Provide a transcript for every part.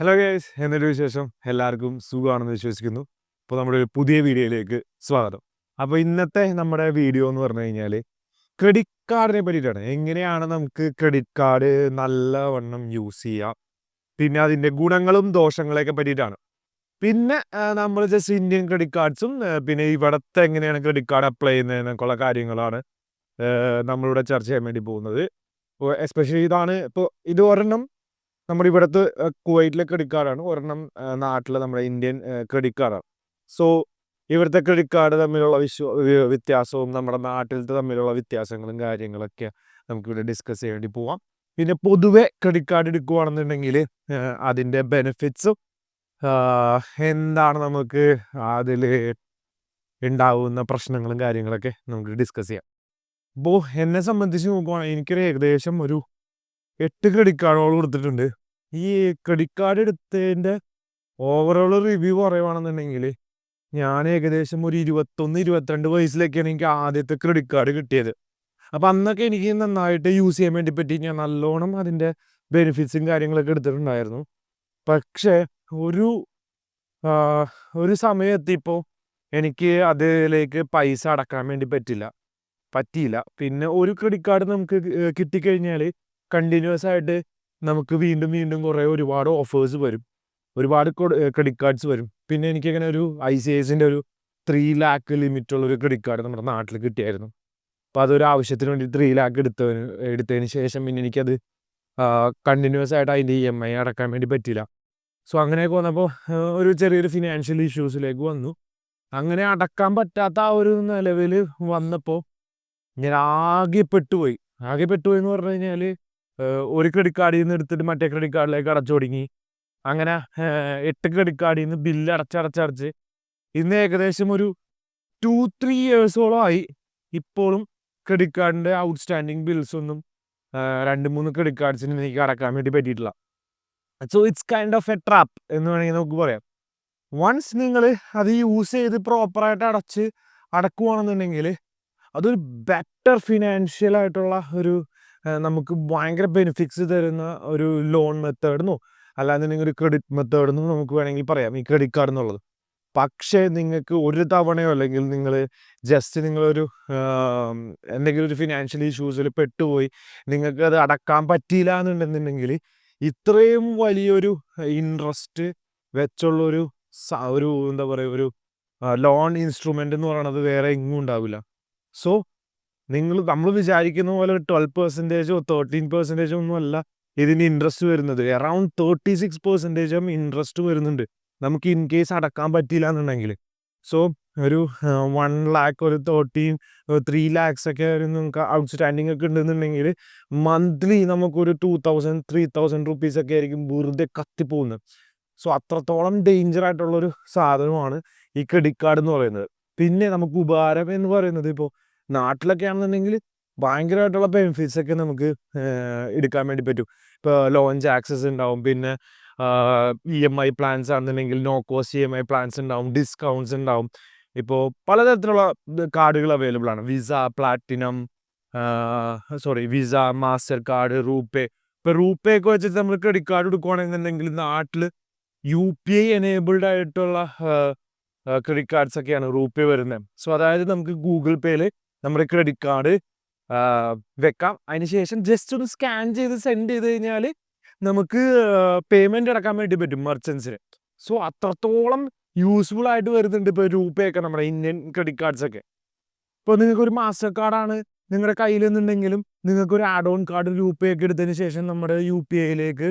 Hello guys എന്നൊരു വിശേഷം. എല്ലാവർക്കും സുഖമാണെന്ന് വിശ്വസിക്കുന്നു. അപ്പോൾ നമ്മുടെ ഒരു പുതിയ വീഡിയോയിലേക്ക് സ്വാഗതം. അപ്പോൾ ഇന്നത്തെ നമ്മുടെ വീഡിയോ എന്ന് പറഞ്ഞു കഴിഞ്ഞാൽ ക്രെഡിറ്റ് കാർഡിനെ പറ്റിയിട്ടാണ്. എങ്ങനെയാണ് നമുക്ക് ക്രെഡിറ്റ് കാർഡ് നല്ലവണ്ണം യൂസ് ചെയ്യാം? പിന്നെ അതിന്റെ ഗുണങ്ങളും ദോഷങ്ങളെയൊക്കെ പറ്റിയിട്ടാണ്. പിന്നെ നമ്മൾ ജസ്റ്റ് ഇന്ത്യൻ ക്രെഡിറ്റ് കാർഡ്സും പിന്നെ ഇവിടുത്തെ എങ്ങനെയാണ് ക്രെഡിറ്റ് കാർഡ് അപ്ലൈ ചെയ്യുന്നതിനൊക്കെയുള്ള കാര്യങ്ങളാണ് നമ്മളിവിടെ ചർച്ച ചെയ്യാൻ വേണ്ടി പോകുന്നത്. എസ്പെഷ്യലി ഇതാണ് ഇപ്പോൾ ഇത് ഒരെണ്ണം നമ്മുടെ കുവൈറ്റിലെ ക്രെഡിറ്റ് കാർഡാണ് ഒരെണ്ണം നാട്ടിലെ നമ്മുടെ ഇന്ത്യൻ ക്രെഡിറ്റ് കാർഡാണ് സോ ഇവിടുത്തെ ക്രെഡിറ്റ് കാർഡ് തമ്മിലുള്ള വിശ്വ വ്യത്യാസവും നമ്മുടെ നാട്ടിലത്തെ തമ്മിലുള്ള വ്യത്യാസങ്ങളും കാര്യങ്ങളൊക്കെ നമുക്കിവിടെ ഡിസ്കസ് ചെയ്യേണ്ടി പോവാം. പിന്നെ പൊതുവെ ക്രെഡിറ്റ് കാർഡ് എടുക്കുകയാണെന്നുണ്ടെങ്കിൽ അതിന്റെ ബെനിഫിറ്റ്സും എന്താണ് നമുക്ക് അതിൽ ഉണ്ടാവുന്ന പ്രശ്നങ്ങളും കാര്യങ്ങളൊക്കെ നമുക്ക് ഡിസ്കസ് ചെയ്യാം. അപ്പോൾ എന്നെ സംബന്ധിച്ച് നോക്കുവാണെങ്കിൽ എനിക്കൊരു ഏകദേശം ഒരു എട്ട് ക്രെഡിറ്റ് കാർഡുകൾ കൊടുത്തിട്ടുണ്ട്. ഈ ക്രെഡിറ്റ് കാർഡ് എടുത്തതിന്റെ ഓവറോൾ റിവ്യൂ പറയുവാണെന്നുണ്ടെങ്കിൽ ഞാൻ ഏകദേശം ഒരു ഇരുപത്തൊന്ന് ഇരുപത്തിരണ്ട് വയസ്സിലൊക്കെയാണ് എനിക്ക് ആദ്യത്തെ ക്രെഡിറ്റ് കാർഡ് കിട്ടിയത്. അപ്പം അന്നൊക്കെ എനിക്ക് നന്നായിട്ട് യൂസ് ചെയ്യാൻ വേണ്ടി പറ്റി. ഞാൻ നല്ലോണം അതിന്റെ ബെനിഫിറ്റ്സും കാര്യങ്ങളൊക്കെ എടുത്തിട്ടുണ്ടായിരുന്നു. പക്ഷേ ഒരു ഒരു സമയം സമയത്തിപ്പോൾ എനിക്ക് അതിലേക്ക് പൈസ അടക്കാൻ വേണ്ടി പറ്റില്ല. പറ്റിയില്ല. പിന്നെ ഒരു ക്രെഡിറ്റ് കാർഡ് നമുക്ക് കിട്ടിക്കഴിഞ്ഞാൽ കണ്ടിന്യൂസ് ആയിട്ട് നമുക്ക് വീണ്ടും വീണ്ടും കുറേ ഒരുപാട് ഓഫേഴ്സ് വരും. ഒരുപാട് ക്രെഡിറ്റ് കാർഡ്സ് വരും. പിന്നെ എനിക്കങ്ങനെ ഒരു ഐ സി ഐ സിന്റെ ഒരു ത്രീ ലാക്ക് ലിമിറ്റുള്ള ഒരു ക്രെഡിറ്റ് കാർഡ് നമ്മുടെ നാട്ടിൽ കിട്ടിയായിരുന്നു. അപ്പോൾ അതൊരു ആവശ്യത്തിന് വേണ്ടി ത്രീ ലാക്ക് എടുത്തതിന് എടുത്തതിന് ശേഷം പിന്നെ എനിക്കത് കണ്ടിന്യൂസ് ആയിട്ട് അതിന്റെ ഇ എം ഐ അടക്കാൻ വേണ്ടി പറ്റില്ല. സോ അങ്ങനെയൊക്കെ വന്നപ്പോൾ ഒരു ചെറിയൊരു ഫിനാൻഷ്യൽ ഇഷ്യൂസിലേക്ക് വന്നു. അങ്ങനെ അടക്കാൻ പറ്റാത്ത ആ ഒരു നിലവിൽ വന്നപ്പോൾ ഞാൻ ആകെ പെട്ടുപോയി. ആകെ പെട്ടുപോയി എന്ന് പറഞ്ഞു കഴിഞ്ഞാൽ ഒരു ക്രെഡിറ്റ് കാർഡിൽ നിന്ന് എടുത്തിട്ട് മറ്റേ ക്രെഡിറ്റ് കാർഡിലേക്ക് അടച്ചു തുടങ്ങി അങ്ങനെ എട്ട് ക്രെഡിറ്റ് കാർഡിൽ നിന്ന് ബില്ല് അടച്ചടച്ചടച്ച് ഇന്ന് ഏകദേശം ഒരു ടു ത്രീ ഇയേഴ്സോളം ആയി. ഇപ്പോഴും ക്രെഡിറ്റ് കാർഡിന്റെ ഔട്ട്സ്റ്റാൻഡിങ് ബിൽസ് ഒന്നും രണ്ട് മൂന്ന് ക്രെഡിറ്റ് കാർഡ്സിന് എനിക്ക് അടക്കാൻ വേണ്ടി പറ്റിയിട്ടില്ല. So it's kind of a trap എന്ന് വേണമെങ്കിൽ നമുക്ക് പറയാം. വൺസ് നിങ്ങൾ അത് യൂസ് ചെയ്ത് പ്രോപ്പറായിട്ട് അടച്ച് അടക്കുവാണെന്നുണ്ടെങ്കിൽ അതൊരു ബെറ്റർ ഫിനാൻഷ്യൽ ആയിട്ടുള്ള ഒരു നമുക്ക് ഭയങ്കര ബെനിഫിറ്റ്സ് തരുന്ന ഒരു ലോൺ മെത്തേഡെന്നോ അല്ലാന്നുണ്ടെങ്കിൽ ഒരു ക്രെഡിറ്റ് മെത്തേഡെന്നോ നമുക്ക് വേണമെങ്കിൽ പറയാം ഈ ക്രെഡിറ്റ് കാർഡ് എന്നുള്ളത് പക്ഷേ നിങ്ങൾക്ക് ഒരു തവണയോ അല്ലെങ്കിൽ നിങ്ങൾ ജസ്റ്റ് നിങ്ങളൊരു എന്തെങ്കിലും ഒരു ഫിനാൻഷ്യൽ ഇഷ്യൂസിൽ പെട്ടുപോയി നിങ്ങൾക്ക് അത് അടക്കാൻ പറ്റിയില്ല എന്നുണ്ടെന്നുണ്ടെങ്കിൽ ഇത്രയും വലിയൊരു ഇൻട്രസ്റ്റ് വെച്ചുള്ളൊരു ഒരു എന്താ പറയുക ഒരു ലോൺ ഇൻസ്ട്രുമെന്റ് എന്ന് പറയുന്നത് വേറെ എങ്ങും ഉണ്ടാവില്ല. സോ നിങ്ങൾ നമ്മൾ വിചാരിക്കുന്ന പോലെ ട്വൽവ് പെർസെന്റേജോ തേർട്ടീൻ പെർസെന്റേജോ ഒന്നും അല്ല ഇതിന് ഇൻട്രസ്റ്റ് വരുന്നത്. അറൗണ്ട് തേർട്ടി സിക്സ് പെർസെന്റേജും ഇൻട്രസ്റ്റ് വരുന്നുണ്ട്. നമുക്ക് ഇൻ കേസ് അടക്കാൻ പറ്റിയില്ല എന്നുണ്ടെങ്കിൽ. സോ ഒരു വൺ ലാക്ക് ഒരു തേർട്ടീൻ ത്രീ ലാക്സ് ഒക്കെ ഒരു നിങ്ങൾക്ക് ഔട്ട്സ്റ്റാൻഡിങ് ഒക്കെ ഉണ്ടെന്നുണ്ടെങ്കിൽ മന്ത്ലി നമുക്കൊരു two thousand three thousand rupees ഒക്കെ ആയിരിക്കും വെറുതെ കത്തിപ്പോകുന്നത് സോ അത്രത്തോളം ഡേഞ്ചർ ആയിട്ടുള്ളൊരു സാധനമാണ് ഈ ക്രെഡിറ്റ് കാർഡ് എന്ന് പറയുന്നത്. പിന്നെ നമുക്ക് ഉപകാരം എന്ന് പറയുന്നത് ഇപ്പോൾ നാട്ടിലൊക്കെ ആണെന്നുണ്ടെങ്കിൽ ഭയങ്കരമായിട്ടുള്ള ബെനിഫിറ്റ്സ് ഒക്കെ നമുക്ക് എടുക്കാൻ വേണ്ടി പറ്റും. ഇപ്പോൾ ലോഞ്ച് ആക്സസ് ഉണ്ടാവും പിന്നെ ഇ എം ഐ പ്ലാൻസ് ആണെന്നുണ്ടെങ്കിൽ no cost E M I plans ഉണ്ടാവും ഡിസ്കൗണ്ട്സ് ഉണ്ടാവും. ഇപ്പോൾ പലതരത്തിലുള്ള കാർഡുകൾ അവൈലബിൾ ആണ്. Visa platinum sorry Visa Master card RuPay ഇപ്പോൾ റൂപേ ഒക്കെ വെച്ചിട്ട് നമ്മൾ ക്രെഡിറ്റ് കാർഡ് എടുക്കുകയാണെന്നുണ്ടെങ്കിൽ നാട്ടിൽ യു പി ഐ എനേബിൾഡ് ആയിട്ടുള്ള ക്രെഡിറ്റ് കാർഡ്സ് ഒക്കെയാണ് റൂപേ വരുന്നത്. സോ അതായത് നമുക്ക് ഗൂഗിൾ പേയിൽ നമ്മുടെ ക്രെഡിറ്റ് കാർഡ് വെക്കാം. അതിനുശേഷം ജസ്റ്റ് ഒന്ന് സ്കാൻ ചെയ്ത് സെൻഡ് ചെയ്ത് കഴിഞ്ഞാൽ നമുക്ക് പേയ്മെന്റ് അടക്കാൻ വേണ്ടി പറ്റും മെർച്ചൻസിന് സോ അത്രത്തോളം യൂസ്ഫുൾ ആയിട്ട് വരുന്നുണ്ട് ഇപ്പോൾ രൂപയൊക്കെ ഒക്കെ നമ്മുടെ ഇന്ത്യൻ ക്രെഡിറ്റ് കാർഡ്സ് ഒക്കെ. ഇപ്പോൾ നിങ്ങൾക്ക് ഒരു മാസ്റ്റർ കാർഡാണ് നിങ്ങളുടെ കയ്യിൽ നിന്നുണ്ടെങ്കിലും നിങ്ങൾക്ക് ഒരു ആഡ് ഓൺ കാർഡ് രൂപയൊക്കെ എടുത്തതിന് ശേഷം നമ്മുടെ യു പി ഐയിലേക്ക്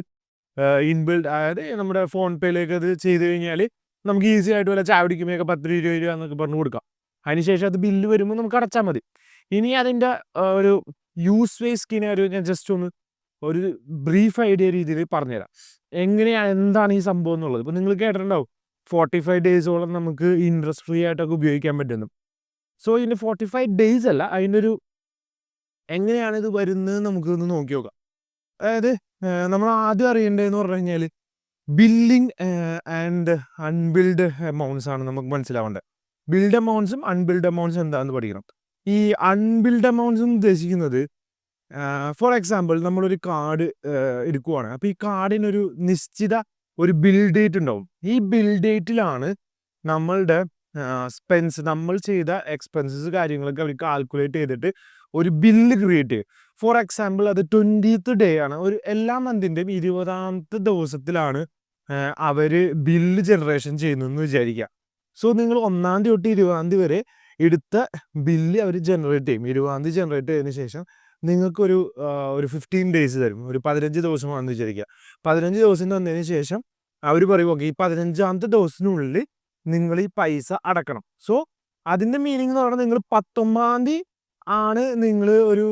ഇൻബിൽഡ് അതായത് നമ്മുടെ ഫോൺ പേയിലേക്ക് അത് ചെയ്ത് കഴിഞ്ഞാൽ നമുക്ക് ഈസി ആയിട്ട് വല്ല ചാവടിക്കുമ്പോഴൊക്കെ പത്ത് ഇരുപത് രൂപ എന്നൊക്കെ പറഞ്ഞു കൊടുക്കാം. അതിനുശേഷം അത് ബില്ല് വരുമ്പോൾ നമുക്ക് അടച്ചാൽ മതി. ഇനി അതിന്റെ ഒരു യൂസ് വേസ് സ്കീനെ ഒരു ഞാൻ ജസ്റ്റ് ഒന്ന് ഒരു ബ്രീഫ് ഐഡിയ രീതിയിൽ പറഞ്ഞുതരാം. എങ്ങനെയാണ് എന്താണ് ഈ സംഭവം എന്നുള്ളത്? ഇപ്പോൾ നിങ്ങൾ കേട്ടിട്ടുണ്ടാവും ഫോർട്ടി ഫൈവ് ഡേയ്സോളം നമുക്ക് ഇൻട്രസ്റ്റ് ഫ്രീ ആയിട്ടൊക്കെ ഉപയോഗിക്കാൻ പറ്റുന്നു. സോ ഇതിന്റെ ഫോർട്ടി ഫൈവ് ഡേയ്സ് അല്ല അതിന്റെ ഒരു എങ്ങനെയാണ് ഇത് വരുന്നത് നമുക്ക് ഒന്ന് നോക്കി നോക്കാം. അതായത് നമ്മൾ ആദ്യം അറിയേണ്ടതെന്ന് പറഞ്ഞു കഴിഞ്ഞാൽ ബില്ലിംഗ് ആൻഡ് അൺബിൽഡ് എമൗണ്ട്സ് ആണ് നമുക്ക് മനസ്സിലാവേണ്ടത്. ബിൽഡ് എമൗണ്ട്സും അൺബിൽഡ് എമൗണ്ട്സും എന്താണെന്ന് പഠിക്കണം. ഈ അൺബിൽഡ് എമൗണ്ട്സ് എന്ന് ഉദ്ദേശിക്കുന്നത് ഫോർ എക്സാമ്പിൾ നമ്മളൊരു കാർഡ് എടുക്കുവാണ്. അപ്പോൾ ഈ കാർഡിനൊരു നിശ്ചിത ഒരു ബിൽ ഡേറ്റ് ഉണ്ടാവും. ഈ ബിൽ ഡേറ്റിലാണ് നമ്മളുടെ സ്പെൻസ് നമ്മൾ ചെയ്ത എക്സ്പെൻസസ് കാര്യങ്ങളൊക്കെ അവർ കാൽക്കുലേറ്റ് ചെയ്തിട്ട് ഒരു ബില്ല് ക്രിയേറ്റ് ചെയ്യും. ഫോർ എക്സാമ്പിൾ അത് ട്വന്റീത്ത് ഡേ ആണ്. ഒരു എല്ലാ മന്തിന്റെയും ഇരുപതാമത്തെ ദിവസത്തിലാണ് അവർ ബില്ല് ജനറേഷൻ ചെയ്യുന്നതെന്ന് വിചാരിക്കുക. സോ നിങ്ങൾ ഒന്നാം തീയതി തൊട്ട് ഇരുപതാം തീയതി വരെ എടുത്ത ബില്ല് അവർ ജനറേറ്റ് ചെയ്യും. ഇരുപതാം തീയതി ജനറേറ്റ് ചെയ്തതിന് ശേഷം നിങ്ങൾക്കൊരു ഒരു ഫിഫ്റ്റീൻ ഡേയ്സ് തരും. ഒരു പതിനഞ്ച് ദിവസമാണെന്ന് വിചാരിക്കുക. പതിനഞ്ച് ദിവസം തന്നതിന് ശേഷം അവർ പറയും ഓക്കെ ഈ പതിനഞ്ചാമത്തെ ദിവസത്തിനുള്ളിൽ നിങ്ങൾ ഈ പൈസ അടക്കണം. സോ അതിന്റെ മീനിങ് എന്ന് പറഞ്ഞാൽ നിങ്ങൾ പത്തൊമ്പതാം തീയതി ആണ് നിങ്ങൾ ഒരു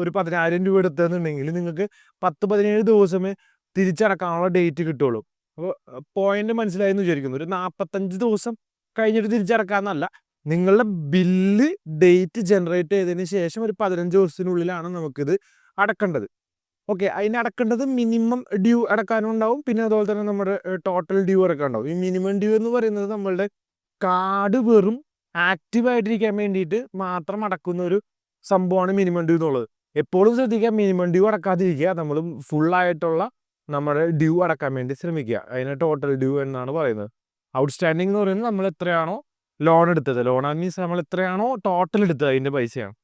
ഒരു പതിനായിരം രൂപ എടുത്തതെന്നുണ്ടെങ്കിൽ നിങ്ങൾക്ക് പത്ത് പതിനേഴ് ദിവസമേ തിരിച്ചടക്കാനുള്ള ഡേറ്റ് കിട്ടുള്ളൂ അപ്പോൾ പോയിന്റ് മനസ്സിലായെന്ന് വിചാരിക്കുന്നു. ഒരു നാൽപ്പത്തഞ്ച് ദിവസം കഴിഞ്ഞിട്ട് തിരിച്ചടക്കാമെന്നല്ല. നിങ്ങളുടെ ബില്ല് ഡേറ്റ് ജനറേറ്റ് ചെയ്തതിന് ശേഷം ഒരു പതിനഞ്ച് ദിവസത്തിനുള്ളിലാണ് നമുക്കിത് അടക്കേണ്ടത്. ഓക്കെ അതിന് അടക്കേണ്ടത് മിനിമം ഡ്യൂ അടക്കാനും ഉണ്ടാവും പിന്നെ അതുപോലെ തന്നെ നമ്മുടെ ടോട്ടൽ ഡ്യൂ അടക്കാൻ ഉണ്ടാവും ഈ മിനിമം ഡ്യൂ എന്ന് പറയുന്നത് നമ്മളുടെ കാർഡ് വെറും ആക്റ്റീവ് ആയിട്ടിരിക്കാൻ വേണ്ടിയിട്ട് മാത്രം അടക്കുന്ന ഒരു സംഭവമാണ് മിനിമം ഡ്യൂ എന്നുള്ളത്. എപ്പോഴും ശ്രദ്ധിക്കുക മിനിമം ഡ്യൂ അടക്കാതിരിക്കുക. നമ്മൾ ഫുള്ളായിട്ടുള്ള നമ്മുടെ ഡ്യൂ അടക്കാൻ വേണ്ടി ശ്രമിക്കുക. അതിന് ടോട്ടൽ ഡ്യൂ എന്നാണ് പറയുന്നത്. ഔട്ട്സ്റ്റാൻഡിംഗ് എന്ന് പറയുന്നത് നമ്മൾ എത്രയാണോ ലോൺ എടുത്തത്. ലോൺ മീൻസ് നമ്മൾ എത്രയാണോ ടോട്ടൽ എടുത്തത് അതിന്റെ പൈസയാണ്.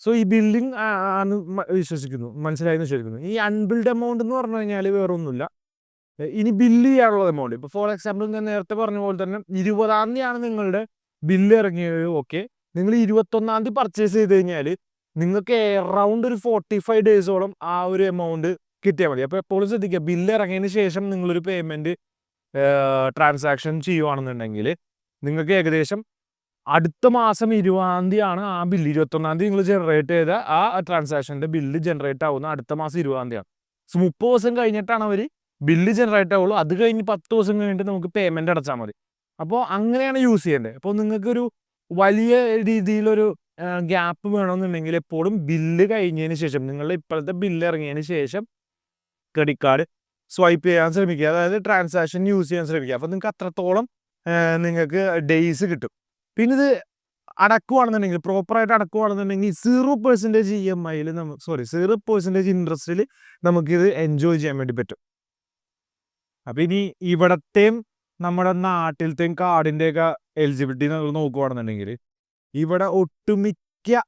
സോ ഈ ബിൽഡിംഗ് ആണ് വിശ്വസിക്കുന്നു. മനസ്സിലായെന്ന് വിശ്വസിക്കുന്നു. ഈ അൺബിൽഡ് എമൗണ്ട് എന്ന് പറഞ്ഞു കഴിഞ്ഞാൽ വേറെ ഒന്നുമില്ല ഇനി ബില്ല് ചെയ്യാനുള്ള എമൗണ്ട് ഇപ്പോൾ ഫോർ എക്സാമ്പിൾ ഞാൻ നേരത്തെ പറഞ്ഞ പോലെ തന്നെ ഇരുപതാം തീയതിയാണ് നിങ്ങളുടെ ബില്ല് ഇറങ്ങിയത്. ഓക്കെ നിങ്ങൾ ഇരുപത്തൊന്നാം തീയതി പർച്ചേസ് ചെയ്ത് കഴിഞ്ഞാൽ നിങ്ങൾക്ക് എറൗണ്ട് ഒരു ഫോർട്ടി ഫൈവ് ഡേയ്സോളം ആ ഒരു എമൗണ്ട് കിട്ടിയാൽ മതി. അപ്പോൾ എപ്പോഴും ശ്രദ്ധിക്കുക ബില്ല് ഇറങ്ങിയതിന് ശേഷം നിങ്ങളൊരു പേയ്മെന്റ് ട്രാൻസാക്ഷൻ ചെയ്യുവാണെന്നുണ്ടെങ്കിൽ നിങ്ങൾക്ക് ഏകദേശം അടുത്ത മാസം ഇരുപതാം തീയതിയാണ് ആ ബില്ല് ഇരുപത്തൊന്നാം തീയതി നിങ്ങൾ ജനറേറ്റ് ചെയ്ത ആ ട്രാൻസാക്ഷന്റെ ബില്ല് ജനറേറ്റ് ആവുന്ന അടുത്ത മാസം ഇരുപതാം തീയതിയാണ്. സോ മുപ്പത് ദിവസം കഴിഞ്ഞിട്ടാണ് അവർ ബില്ല് ജനറേറ്റ് ആവുള്ളൂ. അത് കഴിഞ്ഞ് പത്ത് ദിവസം കഴിഞ്ഞിട്ട് നമുക്ക് പേയ്മെന്റ് അടച്ചാൽ മതി. അപ്പോൾ അങ്ങനെയാണ് യൂസ് ചെയ്യേണ്ടത്. അപ്പോൾ നിങ്ങൾക്കൊരു വലിയ രീതിയിലൊരു ഗ്യാപ്പ് വേണമെന്നുണ്ടെങ്കിൽ എപ്പോഴും ബില്ല് കഴിഞ്ഞതിന് ശേഷം നിങ്ങളുടെ ഇപ്പോഴത്തെ ബില്ല് ഇറങ്ങിയതിന് ശേഷം ക്രെഡിറ്റ് കാർഡ് സ്വൈപ്പ് ചെയ്യാൻ ശ്രമിക്കുക. അതായത് ട്രാൻസാക്ഷൻ യൂസ് ചെയ്യാൻ ശ്രമിക്കുക. അപ്പോൾ നിങ്ങൾക്ക് അത്രത്തോളം നിങ്ങൾക്ക് ഡേയ്സ് കിട്ടും. പിന്നെ ഇത് അടക്കുവാണെന്നുണ്ടെങ്കിൽ പ്രോപ്പറായിട്ട് അടക്കുവാണെന്നുണ്ടെങ്കിൽ സീറോ പെർസെന്റേജ് ഇ എം ഐയിൽ നമുക്ക് സോറി സീറോ പെർസെന്റേജ് ഇൻട്രസ്റ്റിൽ നമുക്കിത് എൻജോയ് ചെയ്യാൻ വേണ്ടി പറ്റും. അപ്പം ഇനി ഇവിടത്തെയും നമ്മുടെ നാട്ടിലത്തെയും കാർഡിന്റെയൊക്കെ എലിജിബിലിറ്റി നമ്മൾ നോക്കുവാണെന്നുണ്ടെങ്കിൽ ഇവിടെ ഒട്ടുമിക്ക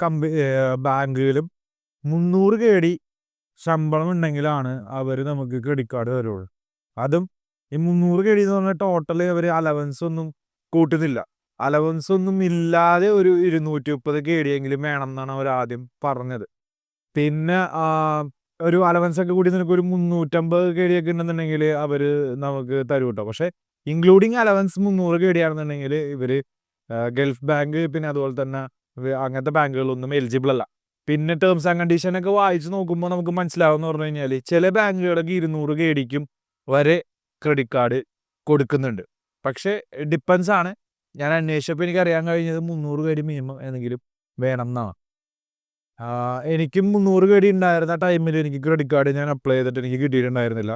കമ്പ ബാങ്കുകളും മുന്നൂറ് കെ ഡി ശമ്പളം ഉണ്ടെങ്കിലാണ് അവർ നമുക്ക് ക്രെഡിറ്റ് കാർഡ് തരുള്ളൂ. അതും ഈ മുന്നൂറ് കെടി എന്ന് പറഞ്ഞാൽ ടോട്ടൽ അവർ അലവൻസ് ഒന്നും കൂട്ടുന്നില്ല. അലവൻസ് ഒന്നും ഇല്ലാതെ ഒരു ഇരുന്നൂറ്റി മുപ്പത് കെടിയെങ്കിലും വേണം എന്നാണ് അവർ ആദ്യം പറഞ്ഞത്. പിന്നെ ഒരു അലവൻസ് ഒക്കെ കൂടി നിനക്ക് ഒരു മുന്നൂറ്റമ്പത് കെടിയൊക്കെ ഉണ്ടെന്നുണ്ടെങ്കിൽ അവർ നമുക്ക് തരും കേട്ടോ പക്ഷെ ഇൻക്ലൂഡിങ് അലവൻസ് മുന്നൂറ് കെടിയാണെന്നുണ്ടെങ്കിൽ ഇവർ ഗൾഫ് ബാങ്ക് പിന്നെ അതുപോലെ തന്നെ അങ്ങനത്തെ ബാങ്കുകളൊന്നും എലിജിബിൾ അല്ല. പിന്നെ ടേംസ് ആൻഡ് കണ്ടീഷൻ ഒക്കെ വായിച്ച് നോക്കുമ്പോൾ നമുക്ക് മനസ്സിലാവുമെന്ന് പറഞ്ഞു കഴിഞ്ഞാൽ ചില ബാങ്കുകളൊക്കെ ഇരുന്നൂറ് കെ ഡിക്കും വരെ ക്രെഡിറ്റ് കാർഡ് കൊടുക്കുന്നുണ്ട്. പക്ഷേ ഡിപ്പെൻസ് ആണ്. ഞാൻ അന്വേഷിച്ചപ്പോൾ എനിക്ക് അറിയാൻ കഴിഞ്ഞത് മുന്നൂറ് കേടി മിനിമം എന്തെങ്കിലും വേണം എന്നാണ്. എനിക്കും മുന്നൂറ് കെ ഡി ഉണ്ടായിരുന്ന ടൈമിൽ എനിക്ക് ക്രെഡിറ്റ് കാർഡ് ഞാൻ അപ്ലൈ ചെയ്തിട്ട് എനിക്ക് കിട്ടിയിട്ടുണ്ടായിരുന്നില്ല.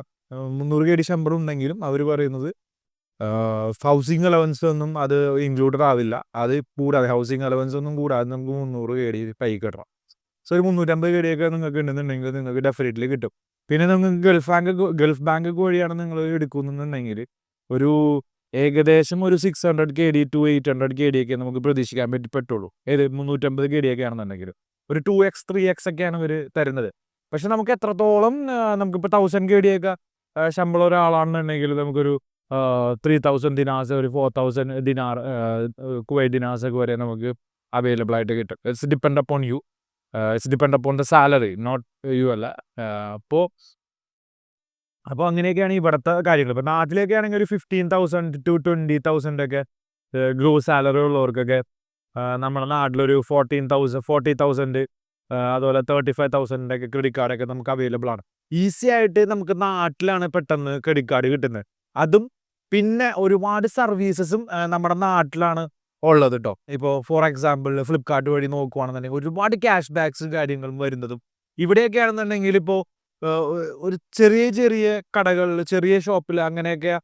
മുന്നൂറ് കേടി ശമ്പളം ഉണ്ടെങ്കിലും അവർ പറയുന്നത് ഹൗസിംഗ് അലവൻസ് ഒന്നും അത് ഇൻക്ലൂഡഡ് ആവില്ല. അത് കൂടാതെ ഹൗസിംഗ് അലവൻസ് ഒന്നും കൂടാതെ നമുക്ക് മുന്നൂറ് കേടി ഡി പൈ കിട്ടണം. സോ ഒരു മുന്നൂറ്റമ്പത് കെ നിങ്ങൾക്ക് ഉണ്ടെന്നുണ്ടെങ്കിൽ നിങ്ങൾക്ക് ഡെഫിനറ്റ്ലി കിട്ടും. പിന്നെ നിങ്ങൾക്ക് ഗൾഫ് ബാങ്ക് ഗൾഫ് ബാങ്ക് വഴിയാണ് നിങ്ങൾ എടുക്കുന്നുണ്ടെങ്കിൽ ഒരു ഏകദേശം ഒരു six hundred K D two eight hundred K D ഒക്കെ നമുക്ക് പ്രതീക്ഷിക്കാൻ പറ്റി പറ്റുള്ളൂ. ഏത് മുന്നൂറ്റമ്പത് കെ ഡി ഒക്കെ ആണെന്നുണ്ടെങ്കിൽ. ഒരു ടു എക്സ് ത്രീ എക്സ് ഒക്കെയാണ് ഇവർ തരുന്നത്. പക്ഷെ നമുക്ക് എത്രത്തോളം നമുക്കിപ്പോൾ തൗസൻഡ് കെ ഡി ഒക്കെ ശമ്പളം ഒരാളാണെന്നുണ്ടെങ്കിൽ നമുക്കൊരു ത്രീ തൗസൻഡ് ദിനാസ് ഒരു four thousand dinar Kuwait dinars ഒക്കെ വരെ നമുക്ക് അവൈലബിൾ ആയിട്ട് കിട്ടും. It's depend upon you it's depend upon the salary not you അല്ല. അപ്പോൾ അപ്പോൾ അങ്ങനെയൊക്കെയാണ് ഇവിടുത്തെ കാര്യങ്ങൾ ഇപ്പോൾ നാട്ടിലേക്ക് ആണെങ്കിൽ ഒരു fifteen thousand two twenty thousand ഒക്കെ ഗ്രോസ് സാലറി ഉള്ളവർക്കൊക്കെ നമ്മുടെ നാട്ടിലൊരു ഫോർട്ടീൻ തൗസൻഡ് ഫോർട്ടി തൗസൻഡ് അതുപോലെ തേർട്ടി ഫൈവ് തൗസൻഡിന്റെ ഒക്കെ ക്രെഡിറ്റ് കാർഡൊക്കെ നമുക്ക് അവൈലബിൾ ആണ്. ഈസി ആയിട്ട് നമുക്ക് നാട്ടിലാണ് പെട്ടെന്ന് ക്രെഡിറ്റ് കാർഡ് കിട്ടുന്നത്. അതും പിന്നെ ഒരുപാട് സർവീസസും നമ്മുടെ നാട്ടിലാണ് ഉള്ളത് കേട്ടോ ഇപ്പോൾ ഫോർ എക്സാമ്പിൾ ഫ്ലിപ്കാർട്ട് വഴി നോക്കുവാണെന്നുണ്ടെങ്കിൽ ഒരുപാട് ക്യാഷ് ബാക്സും കാര്യങ്ങളും വരുന്നതും. ഇവിടെയൊക്കെ ആണെന്നുണ്ടെങ്കിൽ ഇപ്പോൾ ഒരു ചെറിയ ചെറിയ കടകളിൽ ചെറിയ ഷോപ്പിൽ അങ്ങനെയൊക്കെ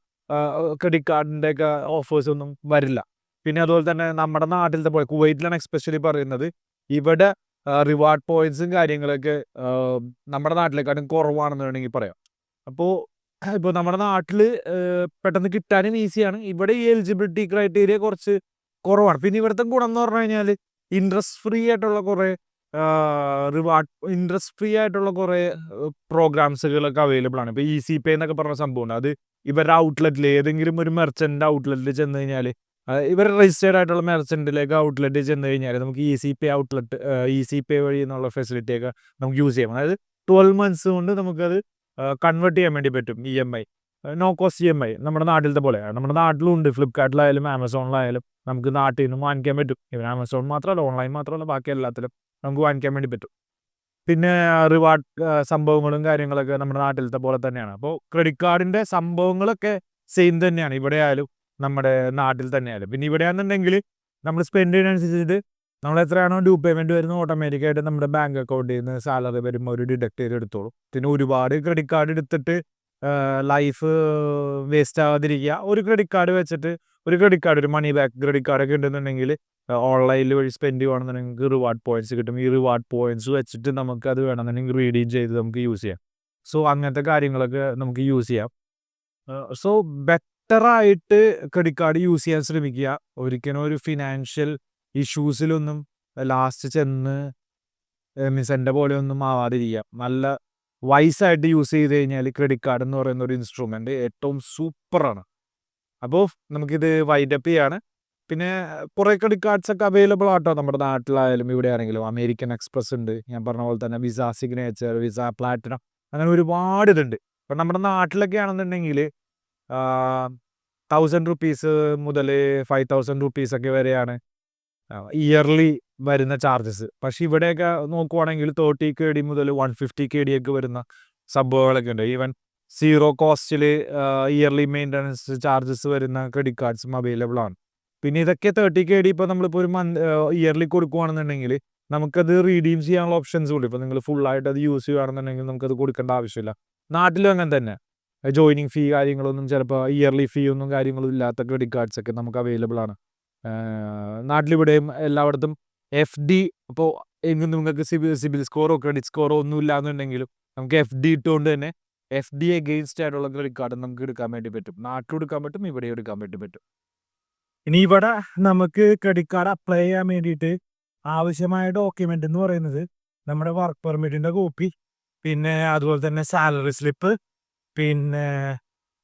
ക്രെഡിറ്റ് കാർഡിന്റെ ഒക്കെ ഓഫേഴ്സ് ഒന്നും വരില്ല. പിന്നെ അതുപോലെ തന്നെ നമ്മുടെ നാട്ടിലത്തെ പോലെ കുവൈറ്റിലാണ് എക്സ്പെഷ്യലി പറയുന്നത്. ഇവിടെ റിവാർഡ് പോയിന്റ്സും കാര്യങ്ങളൊക്കെ നമ്മുടെ നാട്ടിലേക്കാളും കുറവാണെന്ന് വേണമെങ്കിൽ പറയാം. അപ്പോൾ ഇപ്പോൾ നമ്മുടെ നാട്ടിൽ പെട്ടെന്ന് കിട്ടാനും ഈസിയാണ് ഇവിടെ ഈ എലിജിബിലിറ്റി ക്രൈറ്റീരിയ കുറച്ച് കുറവാണ്. പിന്നെ ഇവിടുത്തെ ഗുണം എന്ന് പറഞ്ഞു കഴിഞ്ഞാൽ ഇൻട്രസ്റ്റ് ഫ്രീ ആയിട്ടുള്ള കുറേ റിവാർഡ് ഇൻട്രസ്റ്റ് ഫ്രീ ആയിട്ടുള്ള കുറേ പ്രോഗ്രാംസുകളൊക്കെ അവൈലബിൾ ആണ്. ഇപ്പോൾ ഇ സി പേ എന്നൊക്കെ പറഞ്ഞ സംഭവമുണ്ട് അത് ഇവരുടെ ഔട്ട്ലെറ്റിൽ ഏതെങ്കിലും ഒരു മെർച്ചന്റ് ഔട്ട്ലെറ്റിൽ ചെന്ന് കഴിഞ്ഞാൽ ഇവർ രജിസ്റ്റേർഡ് ആയിട്ടുള്ള മെർച്ചന്റിലേക്ക് ഔട്ട്ലെറ്റിൽ ചെന്ന് കഴിഞ്ഞാൽ നമുക്ക് E C pay outlet E C pay വഴി എന്നുള്ള ഫെസിലിറ്റിയൊക്കെ നമുക്ക് യൂസ് ചെയ്യാം. അതായത് ട്വൽവ് മന്ത്സ് കൊണ്ട് നമുക്കത് കൺവേർട്ട് ചെയ്യാൻ വേണ്ടി പറ്റും E M I no cost E M I നമ്മുടെ നാട്ടിലത്തെ പോലെ. നമ്മുടെ നാട്ടിലും ഉണ്ട് ഫ്ലിപ്കാർട്ടിലായാലും ആമസോണിലായാലും നമുക്ക് നാട്ടിൽ നിന്ന് വാങ്ങിക്കാൻ പറ്റും. ഇവൻ ആമസോൺ മാത്രമല്ല ഓൺലൈൻ മാത്രമല്ല ബാക്കി എല്ലാത്തിലും നമുക്ക് വാങ്ങിക്കാൻ വേണ്ടി പറ്റും. പിന്നെ റിവാർഡ് സംഭവങ്ങളും കാര്യങ്ങളൊക്കെ നമ്മുടെ നാട്ടിലത്തെ പോലെ തന്നെയാണ്. അപ്പോൾ ക്രെഡിറ്റ് കാർഡിന്റെ സംഭവങ്ങളൊക്കെ സെയിം തന്നെയാണ്. ഇവിടെ ആയാലും നമ്മുടെ നാട്ടിൽ തന്നെയായാലും പിന്നെ ഇവിടെയാണെന്നുണ്ടെങ്കിൽ നമ്മൾ സ്പെൻഡ് ചെയ്യുന്നതനുസരിച്ചിട്ട് നമ്മൾ എത്രയാണോ ഡ്യൂ പേയ്മെന്റ് വരുന്നത് ഓട്ടോമാറ്റിക്കായിട്ട് നമ്മുടെ ബാങ്ക് അക്കൗണ്ടിൽ നിന്ന് സാലറി വരുമ്പോൾ ഒരു ഡിഡക്ട് ചെയ്ത് എടുത്തോളും. പിന്നെ ഒരുപാട് ക്രെഡിറ്റ് കാർഡ് എടുത്തിട്ട് ലൈഫ് വേസ്റ്റ് ആവാതിരിക്കുക. ഒരു ക്രെഡിറ്റ് കാർഡ് വെച്ചിട്ട് ഒരു ക്രെഡിറ്റ് കാർഡ് ഒരു മണി ബാക്ക് ക്രെഡിറ്റ് കാർഡൊക്കെ ഉണ്ടെന്നുണ്ടെങ്കിൽ ഓൺലൈനിൽ വഴി സ്പെൻഡ് ചെയ്യുകയാണെന്നുണ്ടെങ്കിൽ റിവാർഡ് പോയിന്റ്സ് കിട്ടും. ഈ റിവാർഡ് പോയിന്റ്സ് വെച്ചിട്ട് നമുക്ക് അത് വേണമെന്നുണ്ടെങ്കിൽ റീഡീം ചെയ്ത് നമുക്ക് യൂസ് ചെയ്യാം. സോ അങ്ങനത്തെ കാര്യങ്ങളൊക്കെ നമുക്ക് യൂസ് ചെയ്യാം. സോ ബെറ്ററായിട്ട് ക്രെഡിറ്റ് കാർഡ് യൂസ് ചെയ്യാൻ ശ്രമിക്കുക. ഒരിക്കലും ഒരു ഫിനാൻഷ്യൽ ഇഷ്യൂസിലൊന്നും ലാസ്റ്റ് ചെന്ന് എന്റെ പോലെ ഒന്നും ആവാതിരിക്കുക. നല്ല വൈസായിട്ട് യൂസ് ചെയ്ത് കഴിഞ്ഞാൽ ക്രെഡിറ്റ് കാർഡ് എന്ന് പറയുന്ന ഒരു ഇൻസ്ട്രുമെന്റ് ഏറ്റവും സൂപ്പറാണ് അപ്പോൾ നമുക്കിത് വൈൻഡപ്പ് ചെയ്യാണ്. പിന്നെ കുറേ ക്രെഡിറ്റ് കാർഡ്സ് ഒക്കെ അവൈലബിൾ ആട്ടോ നമ്മുടെ നാട്ടിലായാലും ഇവിടെ ആണെങ്കിലും അമേരിക്കൻ എക്സ്പ്രസ് ഉണ്ട്. ഞാൻ പറഞ്ഞ പോലെ തന്നെ വിസ സിഗ്നേച്ചർ വിസ പ്ലാറ്റിനം അങ്ങനെ ഒരുപാട് ഇതുണ്ട്. ഇപ്പം നമ്മുടെ നാട്ടിലൊക്കെ ആണെന്നുണ്ടെങ്കിൽ തൗസൻഡ് റുപ്പീസ് മുതൽ ഫൈവ് തൗസൻഡ് റുപ്പീസ് ഒക്കെ വരെയാണ് ഇയർലി വരുന്ന ചാർജസ് പക്ഷെ ഇവിടെയൊക്കെ നോക്കുവാണെങ്കിൽ തേർട്ടി കെ ഡി മുതൽ വൺ ഫിഫ്റ്റി കെ ഡി ഒക്കെ വരുന്ന സംഭവങ്ങളൊക്കെ ഉണ്ട്. ഈവൻ സീറോ കോസ്റ്റിൽ ഇയർലി മെയിന്റനൻസ് ചാർജസ് വരുന്ന ക്രെഡിറ്റ് കാർഡ്സും അവൈലബിൾ ആണ്. പിന്നെ ഇതൊക്കെ തേർട്ടി കെ ഡി ഇപ്പോൾ നമ്മളിപ്പോൾ ഒരു മന്ത് ഇയർലി കൊടുക്കുകയാണെന്നുണ്ടെങ്കിൽ നമുക്കത് റീഡീം ചെയ്യാനുള്ള ഓപ്ഷൻസ് ഉണ്ട്. ഇപ്പോൾ നിങ്ങൾ ഫുള്ളായിട്ട് അത് യൂസ് ചെയ്യുകയാണെന്നുണ്ടെങ്കിൽ നമുക്കത് കൊടുക്കേണ്ട ആവശ്യമില്ല. നാട്ടിലും അങ്ങനെ തന്നെ. ജോയിനിങ് ഫീ കാര്യങ്ങളൊന്നും ചിലപ്പോൾ ഇയർലി ഫീ ഒന്നും കാര്യങ്ങളും ഇല്ലാത്ത ക്രെഡിറ്റ് കാർഡ്സ് ഒക്കെ നമുക്ക് അവൈലബിൾ ആണ്. നാട്ടിലിവിടെയും എല്ലായിടത്തും എഫ് ഡി ഇപ്പോൾ എങ്ങും നിങ്ങൾക്ക് സിബിൽ സിബിൽ സ്കോറോ ക്രെഡിറ്റ് സ്കോറോ ഒന്നും ഇല്ലാന്നുണ്ടെങ്കിലും നമുക്ക് എഫ് ഡി ഇട്ടുകൊണ്ട് തന്നെ എഫ് ഡി എഗെയിൻസ്റ്റ് ആയിട്ടുള്ള കാർഡ് നമുക്ക് എടുക്കാൻ വേണ്ടി പറ്റും. നാട്ടിലും എടുക്കാൻ പറ്റും ഇവിടെ എടുക്കാൻ വേണ്ടി പറ്റും. ഇനി ഇവിടെ നമുക്ക് ക്രെഡിറ്റ് കാർഡ് അപ്ലൈ ചെയ്യാൻ വേണ്ടിയിട്ട് ആവശ്യമായ ഡോക്യുമെന്റ് എന്ന് പറയുന്നത് നമ്മുടെ വർക്ക് പെർമിറ്റിന്റെ കോപ്പി പിന്നെ അതുപോലെ തന്നെ സാലറി സ്ലിപ്പ് പിന്നെ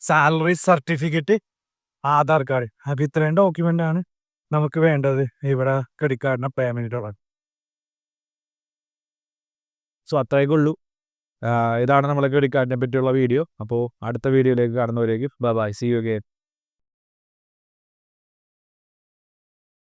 സാലറി സർട്ടിഫിക്കറ്റ് ആധാർ കാർഡ് അപ്പം ഇത്രയും ഡോക്യുമെന്റ് ആണ്. നമുക്ക് വേണ്ടത് ഇവിടെ ക്രെഡിറ്റ് കാർഡിനെ വേണ്ടിയിട്ടുള്ളത് സോ അത്രയൊക്കെ ഉള്ളൂ. ഇതാണ് നമ്മളെ ക്രെഡിറ്റ് കാർഡിനെ പറ്റിയുള്ള വീഡിയോ അപ്പോൾ അടുത്ത വീഡിയോയിലേക്ക് കാണുന്നവരേക്കും bye bye see you again